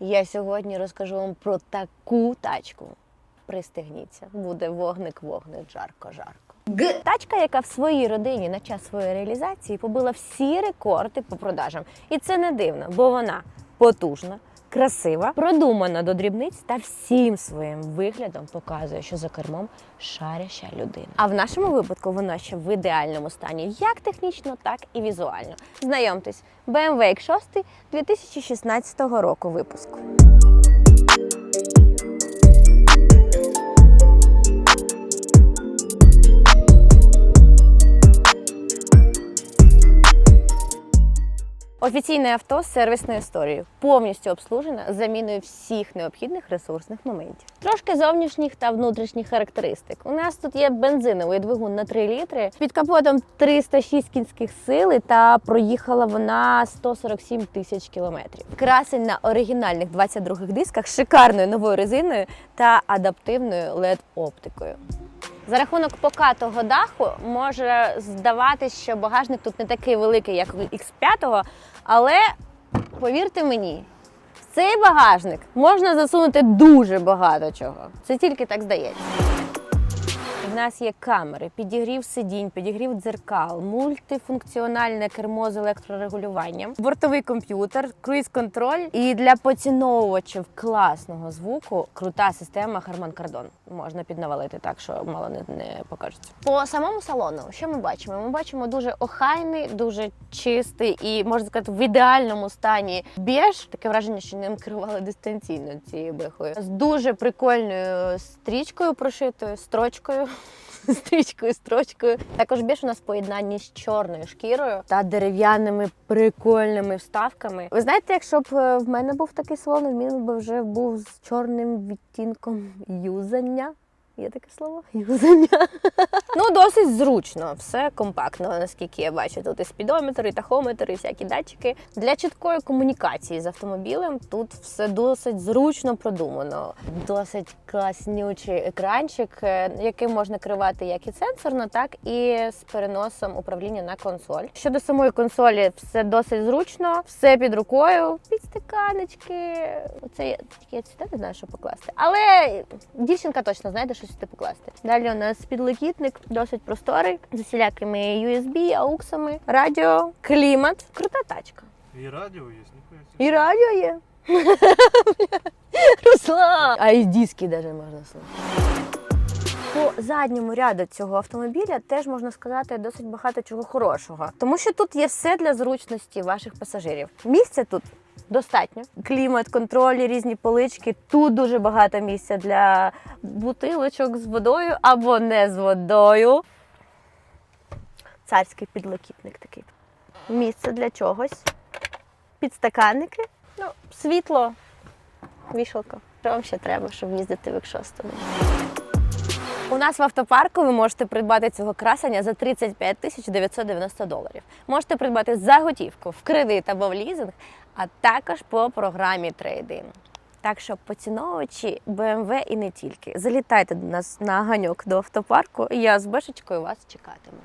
Я сьогодні розкажу вам про таку тачку. Пристегніться, буде вогник-вогник, жарко-жарко. Г. Тачка, яка в своїй родині на час своєї реалізації побила всі рекорди по продажам. І це не дивно, бо вона потужна, красива, продумана до дрібниць та всім своїм виглядом показує, що за кермом шаряща людина. А в нашому випадку вона ще в ідеальному стані, як технічно, так і візуально. Знайомтесь, BMW X6 2016 року випуску. Офіційне авто з сервісною історією, повністю обслужене з заміною всіх необхідних ресурсних моментів. Трошки зовнішніх та внутрішніх характеристик. У нас тут є бензиновий двигун на 3 літри. Під капотом 306 кінських сили та проїхала вона 147 тисяч кілометрів. Красень на оригінальних 22-х дисках шикарною новою резиною та адаптивною led оптикою за рахунок покатого даху може здаватись, що багажник тут не такий великий, як у X5, але повірте мені, в цей багажник можна засунути дуже багато чого. Це тільки так здається. Нас є камери, підігрів сидінь, підігрів дзеркал, мультифункціональне кермо з електрорегулюванням, бортовий комп'ютер, круїз-контроль. І для поціновувачів класного звуку крута система Harman Kardon. Можна піднавалити так, що мало не, не покажеться. По самому салону, що ми бачимо? Ми бачимо дуже охайний, дуже чистий і можна сказати, в ідеальному стані біж. Таке враження, що ним керували дистанційно цією бехою. З дуже прикольною стрічкою прошитою, строчкою. Стрічкою, строчкою. Також більше у нас поєднання з чорною шкірою та дерев'яними прикольними вставками. Ви знаєте, якщо б е, в мене був такий салон, він би вже був з чорним відтінком юзання. Є таке слово? Юзання. ну, досить зручно, все компактно, наскільки я бачу. Тут і спідометр, і тахометр, і всякі датчики. Для чіткої комунікації з автомобілем тут все досить зручно продумано. Досить класнючий екранчик, е, яким можна керувати як і сенсорно, так і з переносом управління на консоль. Щодо самої консолі, все досить зручно, все під рукою, підстаканечки. Оце я тільки я сюди не знаю, що покласти. Але дівчинка точно знайде, що сюди покласти. Далі у нас підлокітник досить просторий, з усілякими USB, ауксами, радіо, клімат. Крута тачка. Радио есть, нихуя себе. І радіо є. Руслан! А і диски навіть можна слухати. По задньому ряду цього автомобіля теж можна сказати досить багато чого хорошого, тому що тут є все для зручності ваших пасажирів. Місця тут достатньо. Клімат, контролі, різні полички. Тут дуже багато місця для бутилочок з водою або не з водою. Царський підлокітник такий. Місце для чогось. Підстаканники, ну, світло, вішалка. Що вам ще треба, щоб їздити в X6? У нас в автопарку ви можете придбати цього красення за 35 тисяч 990 доларів. Можете придбати за готівку в кредит або в лізинг, а також по програмі трейдинг. Так що поціновувачі BMW і не тільки. Залітайте до нас на ганьок до автопарку, я з бешечкою вас чекатиму.